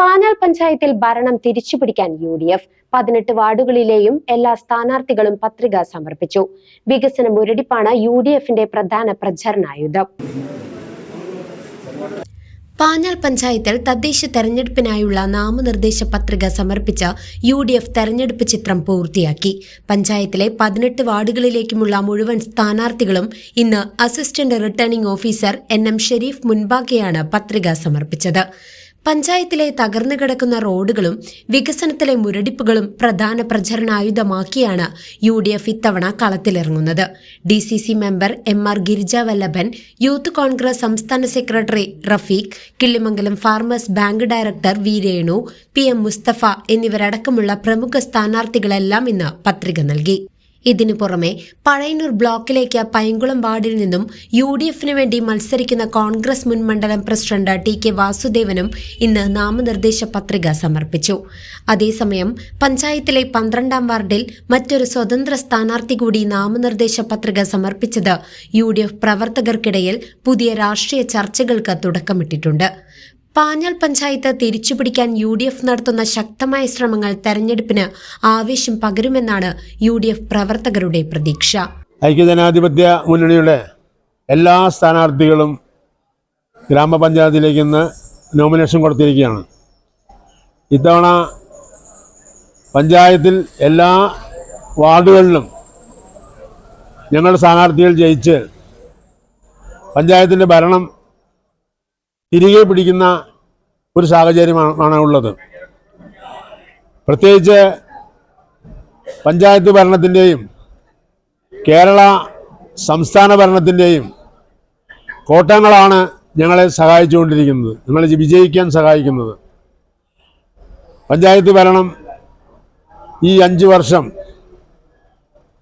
Panjal പഞ്ചായത്തിൽ ഭരണം തിരിച്ചുപിടിക്കാൻ യു ഡി എഫ് പതിനെട്ട് വാർഡുകളിലെയും എല്ലാ സ്ഥാനാർത്ഥികളും പത്രിക സമർപ്പിച്ചു. വികസന മുരടിപ്പാണ് യു ഡി എഫിന്റെ പ്രധാന പ്രചരണായുധം പാഞ്ഞാൽ പഞ്ചായത്തിൽ തദ്ദേശ തെരഞ്ഞെടുപ്പിനായുള്ള നാമനിർദ്ദേശ പത്രിക സമർപ്പിച്ച യു ഡി എഫ് തെരഞ്ഞെടുപ്പ് ചിത്രം പൂർത്തിയാക്കി. പഞ്ചായത്തിലെ പതിനെട്ട് വാർഡുകളിലേക്കുമുള്ള മുഴുവൻ സ്ഥാനാർത്ഥികളും ഇന്ന് assistant returning officer N M Shereef മുൻപാകെയാണ് പത്രിക സമർപ്പിച്ചത്. പഞ്ചായത്തിലെ തകർന്നു കിടക്കുന്ന റോഡുകളും വികസനത്തിലെ മുരടിപ്പുകളും പ്രധാന പ്രചരണായുധമാക്കിയാണ് യു ഡി എഫ് ഇത്തവണ കളത്തിലിറങ്ങുന്നത്. D C C member M R Girija Vallabhan youth Congress സംസ്ഥാന secretary Rafeeq Killimangalam farmers bank director V Renu P M Musthafa എന്നിവരടക്കമുള്ള പ്രമുഖ സ്ഥാനാർത്ഥികളെല്ലാം ഇന്ന് പത്രിക നൽകി. ഇതിനു പുറമെ പഴയന്നൂർ ബ്ലോക്കിലേക്ക് പൈങ്കുളം വാർഡിൽ നിന്നും യു ഡി എഫിന് വേണ്ടി മത്സരിക്കുന്ന കോൺഗ്രസ് മുൻ മണ്ഡലം പ്രസിഡന്റ് ടി കെ വാസുദേവനും ഇന്ന് നാമനിർദ്ദേശ പത്രിക സമർപ്പിച്ചു. അതേസമയം പഞ്ചായത്തിലെ പന്ത്രണ്ടാം വാർഡിൽ മറ്റൊരു സ്വതന്ത്ര സ്ഥാനാർത്ഥി കൂടി നാമനിർദ്ദേശ പത്രിക സമർപ്പിച്ചത് യു ഡി എഫ് പ്രവർത്തകർക്കിടയിൽ പുതിയ രാഷ്ട്രീയ ചർച്ചകൾക്ക് തുടക്കമിട്ടിട്ടുണ്ട്. പാഞ്ഞാൾ പഞ്ചായത്ത് തിരിച്ചുപിടിക്കാൻ യു ഡി എഫ് നടത്തുന്ന ശക്തമായ ശ്രമങ്ങൾ തെരഞ്ഞെടുപ്പിന് ആവേശം പകരുമെന്നാണ് യു ഡി എഫ് പ്രവർത്തകരുടെ പ്രതീക്ഷ. ഐക്യജനാധിപത്യ മുന്നണിയുടെ എല്ലാ സ്ഥാനാർത്ഥികളും ഗ്രാമപഞ്ചായത്തിലേക്ക് ഇന്ന് നോമിനേഷൻ കൊടുത്തിരിക്കുകയാണ്. ഇത്തവണ പഞ്ചായത്തിൽ എല്ലാ വാർഡുകളിലും ഞങ്ങളുടെ സ്ഥാനാർത്ഥികൾ ജയിച്ച് പഞ്ചായത്തിന്റെ ഭരണം തിരികെ പിടിക്കുന്ന ഒരു സാഹചര്യമാണ് ഉള്ളത്. പ്രത്യേകിച്ച് പഞ്ചായത്ത് ഭരണത്തിന്റെയും കേരള സംസ്ഥാന ഭരണത്തിന്റെയും കോട്ടങ്ങളാണ് ഞങ്ങളെ സഹായിച്ചുകൊണ്ടിരിക്കുന്നത്. ഞങ്ങളെ വിജയിക്കാൻ സഹായിക്കുന്നത്. പഞ്ചായത്ത് ഭരണം ഈ അഞ്ച് വർഷം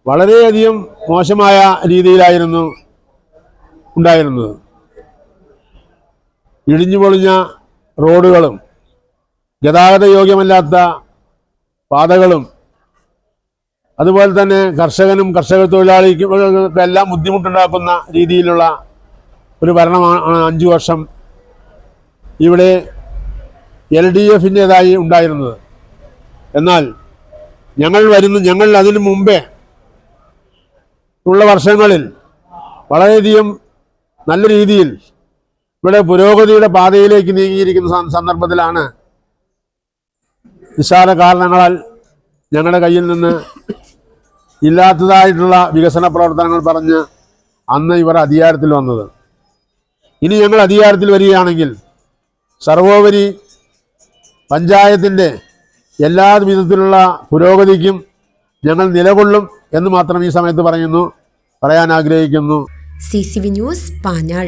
വളരെയധികം മോശമായ രീതിയിലായിരുന്നു ഉണ്ടായിരുന്നത്. ഇടിഞ്ഞു പൊളിഞ്ഞ റോഡുകളും ഗതാഗത യോഗ്യമല്ലാത്ത പാതകളും അതുപോലെ തന്നെ കർഷകനും കർഷക തൊഴിലാളികൾക്കും എല്ലാം ബുദ്ധിമുട്ടുണ്ടാക്കുന്ന രീതിയിലുള്ള ഒരു ഭരണമാണ് അഞ്ചു വർഷം ഇവിടെ എൽ ഡി എഫിന്റെതായി ഉണ്ടായിരുന്നത്. എന്നാൽ ഞങ്ങൾ വരുന്ന ഞങ്ങൾ അതിനു മുമ്പേ ഉള്ള വർഷങ്ങളിൽ വളരെയധികം നല്ല രീതിയിൽ ഇവിടെ പുരോഗതിയുടെ പാതയിലേക്ക് നീങ്ങിയിരിക്കുന്ന സന്ദർഭത്തിലാണ് വിശാല കാരണങ്ങളാൽ ഞങ്ങളുടെ കയ്യിൽ നിന്ന് ഇല്ലാത്തതായിട്ടുള്ള വികസന പ്രവർത്തനങ്ങൾ പറഞ്ഞ് അന്ന് ഇവർ അധികാരത്തിൽ വന്നത്. ഇനി ഞങ്ങൾ അധികാരത്തിൽ വരികയാണെങ്കിൽ സർവോപരി പഞ്ചായത്തിന്റെ എല്ലാ വിധത്തിലുള്ള പുരോഗതിക്കും ഞങ്ങൾ നിലകൊള്ളും എന്ന് മാത്രം ഈ സമയത്ത് പറയുന്നു പറയാൻ ആഗ്രഹിക്കുന്നു. C C V news Panjal.